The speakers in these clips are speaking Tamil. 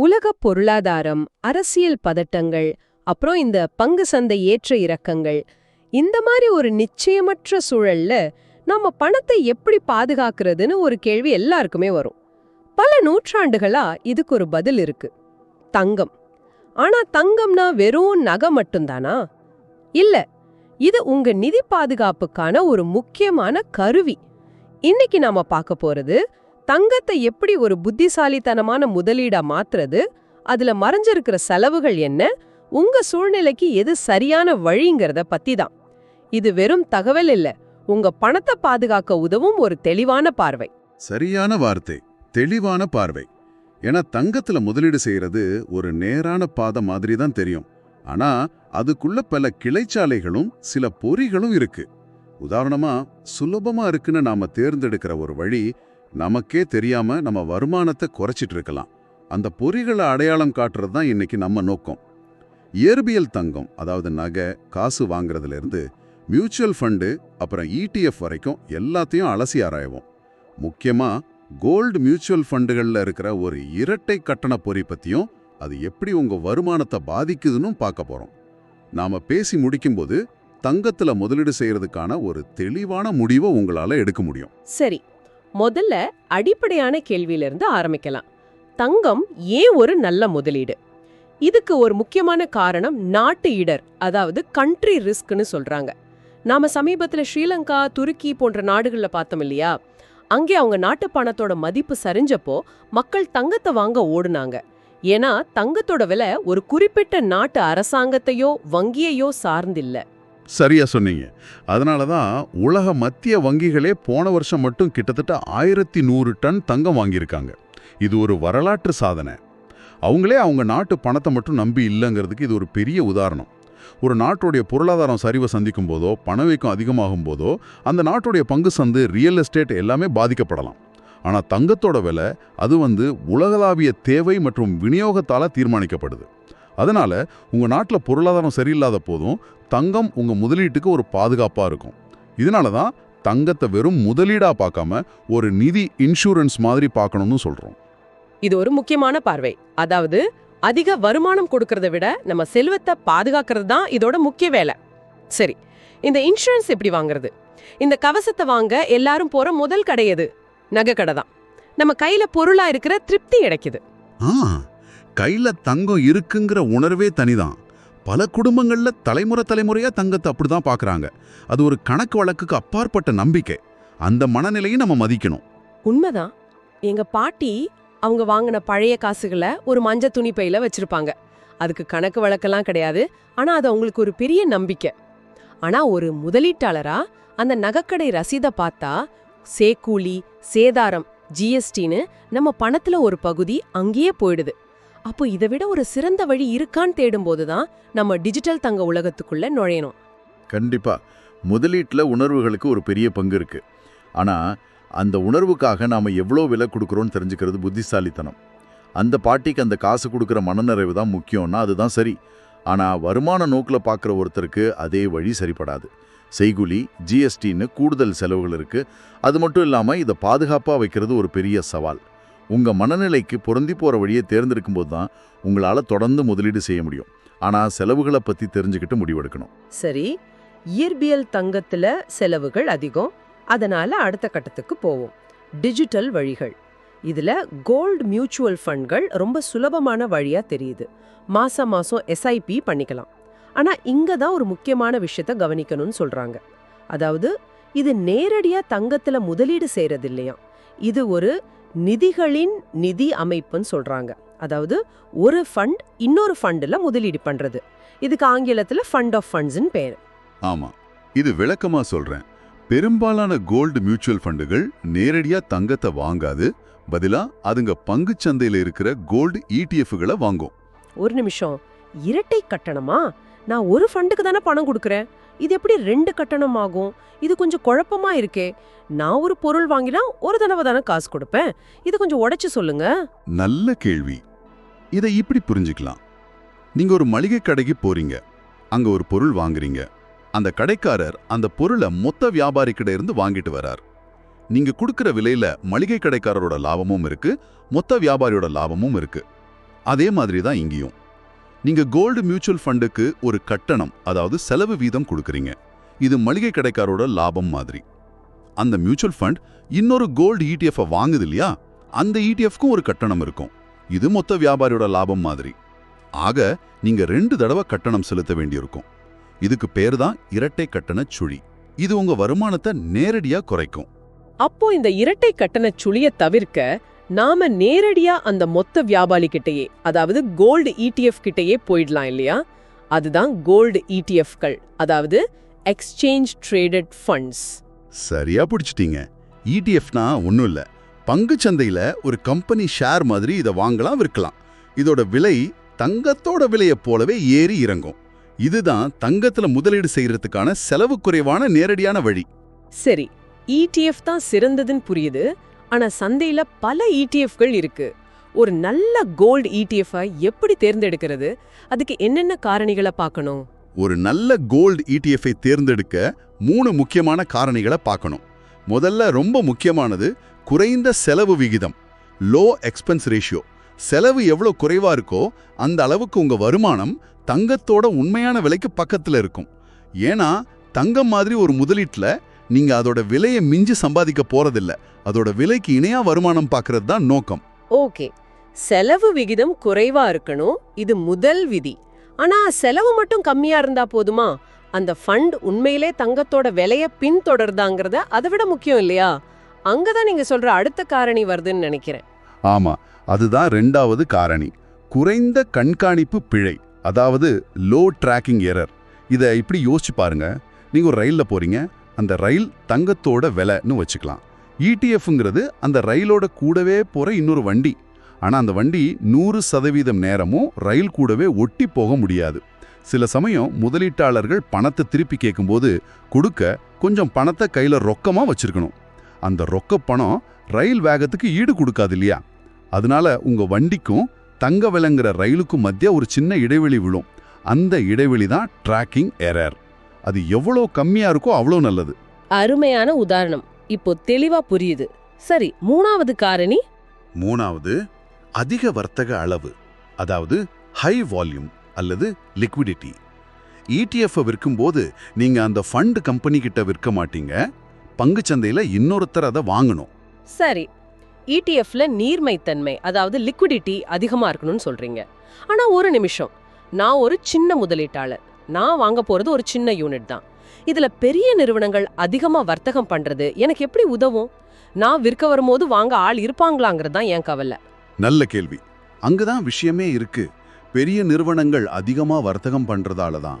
உலக பொருளாதாரம் அரசியல் பதட்டங்கள் அப்புறம் இந்த பங்கு சந்தை ஏற்ற இறக்கங்கள். இந்த மாதிரி ஒரு நிச்சயமற்ற சூழல்ல நாம பணத்தை எப்படி பாதுகாக்கிறதுன்னு ஒரு கேள்வி எல்லாருக்குமே வரும். பல நூற்றாண்டுகளா இதுக்கு ஒரு பதில் இருக்கு. தங்கம். ஆனா தங்கம்னா வெறும் நகை மட்டும்தானா? இல்ல இது உங்க நிதி பாதுகாப்புக்கான ஒரு முக்கியமான கருவி. இன்னைக்கு நாம பார்க்க போறது தங்கத்தை எப்படி ஒரு புத்திசாலித்தனமான முதலீடா மாத்துறது? அதுல மறைஞ்சிருக்கிற செலவுகள் என்ன? உங்க சூழ்நிலைக்கு எது சரியான வழிங்கிறத பத்தி தான் இது வெறும் தகவல் இல்ல. உங்க பணத்தை பாதுகாக்க உதவும் ஒரு தெளிவான பார்வை. சரியான வார்த்தை. தெளிவான பார்வை. ஏன்னா தங்கத்துல முதலீடு செய்யறது ஒரு நேரான பாதை மாதிரி தான் தெரியும். ஆனா அதுக்குள்ள பல கிளைச்சாலைகளும் சில பொறிகளும் இருக்கு. உதாரணமா சுலபமா இருக்குன்னு நாம தேர்ந்தெடுக்கிற ஒரு வழி நமக்கே தெரியாம நம்ம வருமானத்தை குறைச்சிட்டு இருக்கலாம். அந்த பொறிகளை அடையாளம் காட்டுறது தான் இன்னைக்கு நம்ம நோக்கம். இயற்பியல் தங்கம் அதாவது நகை காசு வாங்குறதுலேருந்து மியூச்சுவல் ஃபண்டு அப்புறம் இடிஎஃப் வரைக்கும் எல்லாத்தையும் அலசி ஆராய்வோம். முக்கியமாக கோல்டு மியூச்சுவல் ஃபண்டுகளில் இருக்கிற ஒரு இரட்டை கட்டண பொறி பற்றியும் அது எப்படி உங்கள் வருமானத்தை பாதிக்குதுன்னு பார்க்க போகிறோம் நாம பேசி முடிக்கும்போது தங்கத்தில் முதலீடு செய்கிறதுக்கான ஒரு தெளிவான முடிவை உங்களால் எடுக்க முடியும். சரி முதல்ல அடிப்படையான கேள்வியிலிருந்து ஆரம்பிக்கலாம். தங்கம் ஏன் ஒரு நல்ல முதலீடு? இதுக்கு ஒரு முக்கியமான காரணம் நாட்டு இடர் அதாவது கண்ட்ரி ரிஸ்க்னு சொல்றாங்க. நாம சமீபத்துல ஸ்ரீலங்கா துருக்கி போன்ற நாடுகள்ல பார்த்தோம் இல்லையா? அங்கே அவங்க நாட்டு பணத்தோட மதிப்பு சரிஞ்சப்போ மக்கள் தங்கத்தை வாங்க ஓடுனாங்க. ஏன்னா தங்கத்தோட விலை ஒரு குறிப்பிட்ட நாட்டு அரசாங்கத்தையோ வங்கியையோ சார்ந்தில்லை. சரியா சொன்னீங்க. அதனால தான் உலக மத்திய வங்கிகளே போன வருஷம் மட்டும் கிட்டத்தட்ட ஆயிரத்தி நூறு டன் தங்கம் வாங்கியிருக்காங்க. இது ஒரு வரலாற்று சாதனை. அவங்களே அவங்க நாட்டு பணத்தை மட்டும் நம்பி இல்லைங்கிறதுக்கு இது ஒரு பெரிய உதாரணம். ஒரு நாட்டுடைய பொருளாதாரம் சரிவை சந்திக்கும் போதோ பணவீக்கம் அதிகமாகும் போதோ அந்த நாட்டுடைய பங்கு சந்து ரியல் எஸ்டேட் எல்லாமே பாதிக்கப்படலாம். ஆனால் தங்கத்தோட விலை அது வந்து உலகளாவிய தேவை மற்றும் விநியோகத்தால் தீர்மானிக்கப்படுது. அதனால உங்க நாட்டில் பொருளாதாரம் சரியில்லாத போதும் தங்கம் உங்க முதலீட்டுக்கு ஒரு பாதுகாப்பா இருக்கும். இதனால தான் தங்கத்தை வெறும் முதலீடா பார்க்காம ஒரு நிதி இன்சூரன்ஸ் மாதிரி பார்க்கணும்னு சொல்றோம். இது ஒரு முக்கியமான பார்வை. அதாவது அதிக வருமானம் கொடுக்கறத விட நம்ம செல்வத்தை பாதுகாக்கிறது தான் இதோட முக்கிய வேலை. சரி இந்த இன்சூரன்ஸ் எப்படி வாங்குறது? இந்த கவசத்தை வாங்க எல்லாரும் போற முதல் கடை எது? நகை கடை தான். நம்ம கையில பொருளா இருக்கிற திருப்தி கிடைக்குது. ஆ. கையில தங்கம் இருக்குங்கிற உணர்வே தனிதான். பல குடும்பங்களில் தலைமுறை தலைமுறையாக தங்கத்தை அப்படி தான் பார்க்குறாங்க அது ஒரு கணக்கு வழக்குக்கு அப்பாற்பட்ட நம்பிக்கை. அந்த மனநிலையை நம்ம மதிக்கணும். உண்மைதான். எங்க பாட்டி அவங்க வாங்கின பழைய காசுகளை ஒரு மஞ்ச துணி பையில வச்சிருப்பாங்க. அதுக்கு கணக்கு வழக்கெல்லாம் கிடையாது. ஆனா அது அவங்களுக்கு ஒரு பெரிய நம்பிக்கை. ஆனா ஒரு முதலீட்டாளரா அந்த நகைக்கடை ரசீதை பார்த்தா சேக்கூலி சேதாரம் ஜிஎஸ்டின்னு நம்ம பணத்துல ஒரு பகுதி அங்கேயே போயிடுது. அப்போ இதை விட ஒரு சிறந்த வழி இருக்கான்னு தேடும்போது தான் நம்ம டிஜிட்டல் தங்க உலகத்துக்குள்ள நுழையணும். கண்டிப்பா. முதலீட்டில் உணர்வுகளுக்கு ஒரு பெரிய பங்கு இருக்கு. ஆனா அந்த உணர்வுக்காக நாம எவ்வளோ விலை கொடுக்குறோம்னு தெரிஞ்சுக்கிறது புத்திசாலித்தனம். அந்த பாட்டிக்கு அந்த காசு கொடுக்குற மனநிறைவு தான் முக்கியம்னா அதுதான் சரி. ஆனால் வருமான நோக்கில் பார்க்குற ஒருத்தருக்கு அதே வழி சரிப்படாது செய்குலி ஜிஎஸ்டின்னு கூடுதல் செலவுகள் இருக்குது அது மட்டும் இல்லாமல் இதை பாதுகாப்பாக வைக்கிறது ஒரு பெரிய சவால். உங்கள் மனநிலைக்கு பொருந்தி போகிற வழியை தேர்ந்தெடுக்கும் போது தான் உங்களால் தொடர்ந்து முதலீடு செய்ய முடியும். ஆனால் செலவுகளை பற்றி தெரிஞ்சுக்கிட்டு முடிவெடுக்கணும். சரி. இயற்பியல் தங்கத்தில் செலவுகள் அதிகம். அதனால் அடுத்த கட்டத்துக்கு போவோம். டிஜிட்டல் வழிகள். இதில் கோல்ட் மியூச்சுவல் ஃபண்ட்கள் ரொம்ப சுலபமான வழியாக தெரியுது. மாதம் மாதம் எஸ்ஐபி பண்ணிக்கலாம். ஆனால் இங்கே தான் ஒரு முக்கியமான விஷயத்த கவனிக்கணும்னு சொல்கிறாங்க அதாவது இது நேரடியாக தங்கத்தில் முதலீடு செய்கிறது இல்லையா? இது ஒரு நிதிகளின் நிதி அமைப்புன்னு சொல்றாங்க. அதாவது ஒரு ஃபண்ட் இன்னொரு ஃபண்டுல முதலீடு பண்றது. இதுக்கு ஆங்கிலத்துல ஃபண்ட் ஆஃப் ஃபண்ட்ஸ்னு பேரு. ஆமா. இது விளக்கமா சொல்றேன். பெரும்பாலான கோல்டு மியூச்சுவல் ஃபண்டுகள் நேரடியா தங்கத்தை வாங்காது. பதிலா அதுங்க பங்குச் சந்தையில இருக்கிற கோல்டு இடிஎஃப்களை வாங்கும். ஒரு நிமிஷம். இரட்டை கட்டணமா? நான் ஒரு ஃபண்டுக்கு தானே பணம் கொடுக்கறேன். இது எப்படி ரெண்டு கட்டணம் ஆகும் இது கொஞ்சம் குழப்பமா இருக்கே. நான் ஒரு பொருள் வாங்கினா ஒரு தடவை தானே காசு கொடுப்பேன். இது கொஞ்சம் உடைச்சு சொல்லுங்க. நல்ல கேள்வி. இதை இப்படி புரிஞ்சுக்கலாம். நீங்க ஒரு மளிகை கடைக்கு போறீங்க. அங்க ஒரு பொருள் வாங்குறீங்க. அந்த கடைக்காரர் அந்த பொருளை மொத்த வியாபாரி கிட்ட இருந்து வாங்கிட்டு வரார். நீங்க கொடுக்கிற விலையில மளிகை கடைக்காரரோட லாபமும் இருக்கு மொத்த வியாபாரியோட லாபமும் இருக்கு. அதே மாதிரி தான் இங்கேயும். நீங்க கோல்டு மியூச்சுவல் ஃபண்டுக்கு ஒரு கட்டணம் அதாவது செலவு வீதம் கொடுக்குறீங்க. இது மளிகை கடைக்காரோட லாபம் மாதிரி. அந்த மியூச்சுவல் ஃபண்ட் இன்னொரு கோல்டு ETF வாங்குது இல்லையா? அந்த இடிஎஃப்க்கும் ஒரு கட்டணம் இருக்கும். இது மொத்த வியாபாரியோட லாபம் மாதிரி. ஆக நீங்க ரெண்டு தடவை கட்டணம் செலுத்த வேண்டியிருக்கும். இதுக்கு பேர் தான் இரட்டை கட்டண சுழி. இது உங்க வருமானத்தை நேரடியா குறைக்கும். அப்போ இந்த இரட்டை கட்டணச் சுழிய தவிர்க்க நாம நேரடியா அந்த மொத்த வியாபாரி கிட்டயே அதாவது கோல்டு ETF கிட்டயே போயிடலாம் இல்லையா? அதுதான் கோல்டு ETFகள் அதாவது எக்ஸ்சேஞ்ச் ட்ரேடட் ஃபண்ட்ஸ் சரியா பிடிச்சிட்டீங்க. இடிஎஃப்னா ஒன்றும் இல்லை. பங்குச்சந்தையில் ஒரு கம்பெனி ஷேர் மாதிரி இதை வாங்கலாம் விற்கலாம். இதோட விலை தங்கத்தோட விலையைப் போலவே ஏறி இறங்கும். இதுதான் தங்கத்துல முதலீடு செய்யறதுக்கான செலவு குறைவான நேரடியான வழி. சரி ETF தான் சிறந்ததுன்னு புரியுது. ஆனா சந்தையில பல இடிஎஃப்கள் இருக்கு. ஒரு நல்ல கோல்டு இடிஎஃப்பை எப்படி தேர்ந்தெடுக்கிறது? அதுக்கு என்னென்ன காரணிகளை பார்க்கணும்? ஒரு நல்ல கோல்டு இடிஎஃப்ஐ தேர்ந்தெடுக்க மூணு முக்கியமான காரணிகளை பார்க்கணும். முதல்ல ரொம்ப முக்கியமானது குறைந்த செலவு விகிதம் லோ எக்ஸ்பென்ஸ் ரேஷியோ செலவு எவ்வளோ குறைவா இருக்கோ அந்த அளவுக்கு உங்க வருமானம் தங்கத்தோட உண்மையான விலைக்கு பக்கத்துல இருக்கும். ஏன்னா தங்கம் மாதிரி ஒரு முதலீட்டில் நீங்க அதோட விலையை மிஞ்சி சம்பாதிக்க போறதில்ல. அதோட விலைக்கு இணையா வருமானம் பார்க்கறது தான் நோக்கம். ஓகே. செலவு விகிதம் குறைவா இருக்கணும் இது முதல் விதி. ஆனா செலவு மட்டும் கம்மியா இருந்தா போதுமா? அந்த ஃபண்ட் உண்மையிலே தங்கத்தோட விலைய பின்தொடர்தாங்கிறத அதை விட முக்கியம் இல்லையா? அங்கதான் நீங்க சொல்ற அடுத்த காரணி வருதுன்னு நினைக்கிறேன். ஆமா அதுதான் ரெண்டாவது காரணி. குறைந்த கண்காணிப்பு பிழை அதாவது லோ ட்ராக்கிங் எரர் இதை இப்படி யோசிச்சு பாருங்க. நீங்க ஒரு ரயில்ல போறீங்க அந்த ரயில் தங்கத்தோட விலைன்னு வச்சுக்கலாம். இடிஎஃப்ங்கிறது அந்த ரயிலோட கூடவே போற இன்னொரு வண்டி. ஆனா அந்த வண்டி நூறு சதவீதம் நேரமும் ரயில் கூடவே ஒட்டி போக முடியாது. சில சமயம் முதலீட்டாளர்கள் பணத்தை திருப்பி கேட்கும்போது கொடுக்க கொஞ்சம் பணத்தை கையில ரொக்கமா வச்சிருக்கணும். அந்த ரொக்க பணம் ரயில் வேகத்துக்கு ஈடு கொடுக்காது இல்லையா? அதனால உங்க வண்டிக்கும் தங்க விலங்குற ரயிலுக்கும் மத்திய ஒரு சின்ன இடைவெளி விழும். அந்த இடைவெளி தான் ட்ராக்கிங் எரர் அது எவ்வளோ கம்மியா இருக்கோ அவ்வளோ நல்லது. அருமையான உதாரணம். இப்போ தெளிவா புரியுது. சரி மூணாவது காரணி? மூணாவது அதிக வர்த்தக அளவு அதாவது ஹை வால்யூம் அல்லது லிக்விடிட்டி ETF -அ விற்கும்போது நீங்க அந்த ஃபண்ட் கம்பெனி கிட்ட விற்க மாட்டீங்க. பங்குச்சந்தையில இன்னொருத்தர் அதை வாங்கணும். சரி இடிஎஃப்ல நீர்மைத்தன்மை அதாவது லிக்விடிட்டி அதிகமா இருக்கணும்னு சொல்றீங்க. ஆனா ஒரு நிமிஷம் நான் ஒரு சின்ன முதலீட்டாளர். நான் வாங்க போறது ஒரு சின்ன யூனிட் தான். இதுல பெரிய நிறுவனங்கள் அதிகமா வர்த்தகம் பண்றது எனக்கு எப்படி உதவும்? நான் விற்க வரும்போது வாங்க ஆள் இருப்பாங்களாங்கிறது தான் என் கவலை. நல்ல கேள்வி. அங்கதான் விஷயமே இருக்கு. பெரிய நிறுவனங்கள் அதிகமா வர்த்தகம் பண்றதால தான்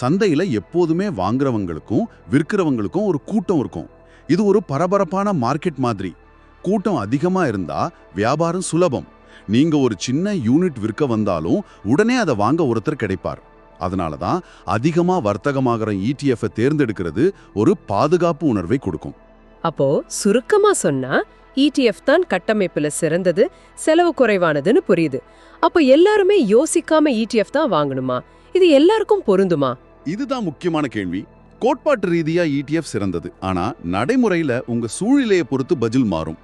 சந்தையில எப்போதுமே வாங்குறவங்களுக்கும் விற்கிறவங்களுக்கும் ஒரு கூட்டம் இருக்கும். இது ஒரு பரபரப்பான மார்க்கெட் மாதிரி. கூட்டம் அதிகமா இருந்தா வியாபாரம் சுலபம். நீங்க ஒரு சின்ன யூனிட் விற்க வந்தாலும் உடனே அதை வாங்க ஒருத்தர் கிடைப்பார். அதனால தான் அதிகமா வர்த்தகமாகிற ETF -ஐ தேர்ந்தெடுக்கிறது ஒரு பாதுகாப்பு உணர்வை கொடுக்கும். அப்போ சுருக்கமா சொன்னா ETF தான் கட்டமைப்புல சிறந்தது செலவு குறைவானதுன்னு புரியுது. அப்போ எல்லாருமே யோசிக்காம ETF தான் வாங்கணுமா? இது எல்லாருக்கும் பொருந்துமா? இதுதான் முக்கியமான கேள்வி. கோட்பாட்டு ரீதியா ETF சிறந்தது ஆனா நடைமுறையில உங்க சூழ்நிலையை பொறுத்து பதில் மாறும்.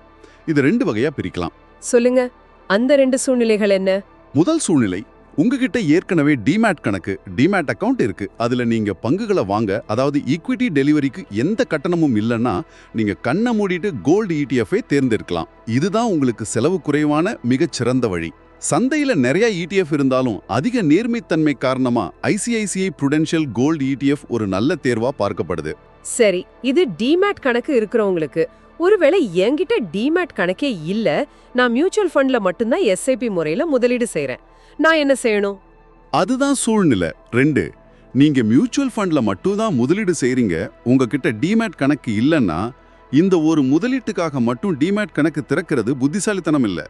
இது ரெண்டு வகையா பிரிக்கலாம். சொல்லுங்க அந்த ரெண்டு சூழ்நிலைகள் என்ன? முதல் சூழ்நிலை உங்ககிட்ட ஏற்கனவே டிமேட் கணக்கு டிமேட் அக்கவுண்ட் இருக்கு. அதுல நீங்க பங்குகளை வாங்க அதாவது ஈக்விட்டி டெலிவரிக்கு எந்த கட்டணமும் இல்லைன்னா நீங்க கண்ணை மூடிட்டு கோல்டு இடிஎஃப்ஐ தேர்ந்தெடுக்கலாம். இதுதான் உங்களுக்கு செலவு குறைவான மிகச்சிறந்த வழி. சந்தையில் நிறைய இடிஎஃப் இருந்தாலும் அதிக நேர்மைத்தன்மை காரணமா ஐசிஐசிஐ புருடென்ஷியல் கோல்டு இடிஎஃப் ஒரு நல்ல தேர்வா பார்க்கப்படுது. சரி இது டிமேட் கணக்கு இருக்கிறவங்களுக்கு ஒருவேளை என்கிட்ட டிமேட் கணக்கே இல்ல நான் மியூச்சுவல் ஃபண்ட்ல மட்டும்தான் எஸ்ஐபி முறையில முதலீடு செய்யறேன் நான் என்ன செய்யணும்? அதுதான் சூழ்நிலை. ரெண்டு நீங்க மியூச்சுவல் ஃபண்ட்ல மட்டும் தான் முதலீடு செய்றீங்க. உங்ககிட்ட டிமேட் கணக்கு இல்லைன்னா இந்த ஒரு முதலீட்டுக்காக மட்டும் டிமேட் கணக்கு திறக்கிறது புத்திசாலித்தனம் இல்லை.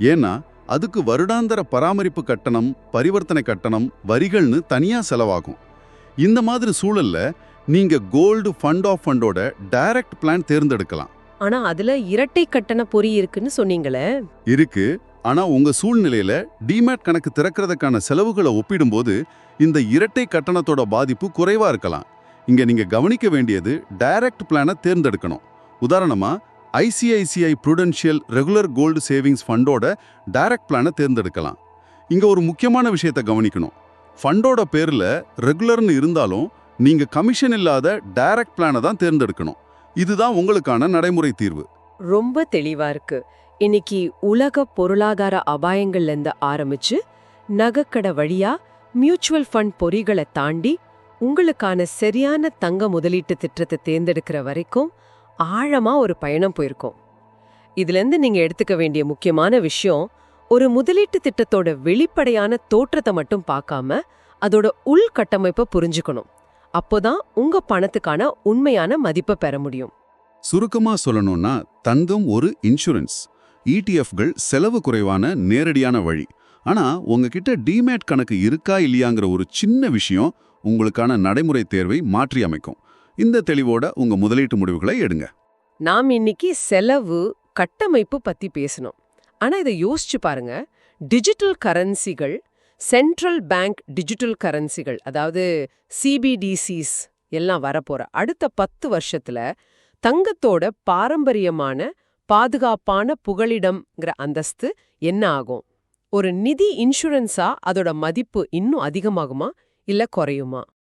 ஏன்னா அதுக்கு வருடாந்தர பராமரிப்பு கட்டணம் பரிவர்த்தனை கட்டணம் வரிகள்னு தனியாக செலவாகும். இந்த மாதிரி சூழல்ல நீங்க கோல்டு ஃபண்ட் ஆஃப் ஃபண்டோட டைரக்ட் பிளான் தேர்ந்தெடுக்கலாம். ஆனா அதுல இரட்டை கட்டண பொறி இருக்குன்னு சொன்னீங்களே. இருக்கு. ஆனா உங்க சூழ்நிலையில டிமேட் கணக்கு திறக்கிறதுக்கான செலவுகளை ஒப்பிடும்போது இந்த இரட்டை கட்டணத்தோட பாதிப்பு குறைவா இருக்கலாம். இங்க நீங்க கவனிக்க வேண்டியது டைரக்ட் பிளானை தேர்ந்தெடுக்கணும். உதாரணமா ICICI Prudential regular gold savings ஃபண்டோட direct பிளானை தேர்ந்தெடுக்கலாம். இங்க ஒரு முக்கியமான விஷயத்தை கவனிக்கணும். ஃபண்டோட பேரில் ரெகுலர்னு இருந்தாலும் நீங்க கமிஷன் இல்லாத டைரக்ட் பிளானை தான் தேர்ந்தெடுக்கணும். இதுதான் உங்களுக்கான நடைமுறை தீர்வு. ரொம்ப தெளிவா இருக்கு. இன்னைக்கு உலக பொருளாதார அபாயங்கள்ல இருந்து ஆரம்பிச்சு நகைக்கடை வழியா மியூச்சுவல் ஃபண்ட் பொறிகளை தாண்டி உங்களுக்கான சரியான தங்க முதலீட்டு திட்டத்தை தேர்ந்தெடுக்கிற வரைக்கும் ஆழமா ஒரு பயணம் போயிருக்கோம். இதுல இருந்து நீங்க எடுத்துக்க வேண்டிய முக்கியமான விஷயம் ஒரு முதலீட்டு திட்டத்தோட வெளிப்படையான தோற்றத்தை மட்டும் பார்க்காம அதோட உள்கட்டமைப்பை புரிஞ்சுக்கணும். அப்போதான் உங்க பணத்துக்கான உண்மையான மதிப்பை பெற முடியும். சுருக்கமா சொல்லணும்னா தங்கம் ஒரு இன்சூரன்ஸ் இடிஎஃப்கள் செலவு குறைவான நேரடியான வழி. ஆனா உங்ககிட்ட டிமேட் கணக்கு இருக்கா இல்லையாங்கிற ஒரு சின்ன விஷயம் உங்களுக்கான நடைமுறை தேர்வை மாற்றி அமைக்கும். இந்த தெளிவோட உங்க முதலீட்டு முடிவுகளை எடுங்க. நாம் இன்னைக்கு செலவு கட்டமைப்பு பத்தி பேசணும். ஆனா இதை யோசிச்சு பாருங்க. டிஜிட்டல் கரன்சிகள் சென்ட்ரல் பேங்க் டிஜிட்டல் கரன்சிகள் அதாவது சிபிடிசிஸ் எல்லாம் வரப்போற அடுத்த பத்து வருஷத்துல தங்கத்தோட பாரம்பரியமான பாதுகாப்பான புகலிடம்ங்கிற அந்தஸ்து என்ன ஆகும்? ஒரு நிதி இன்சூரன்ஸா அதோட மதிப்பு இன்னும் அதிகமாகுமா இல்ல குறையுமா?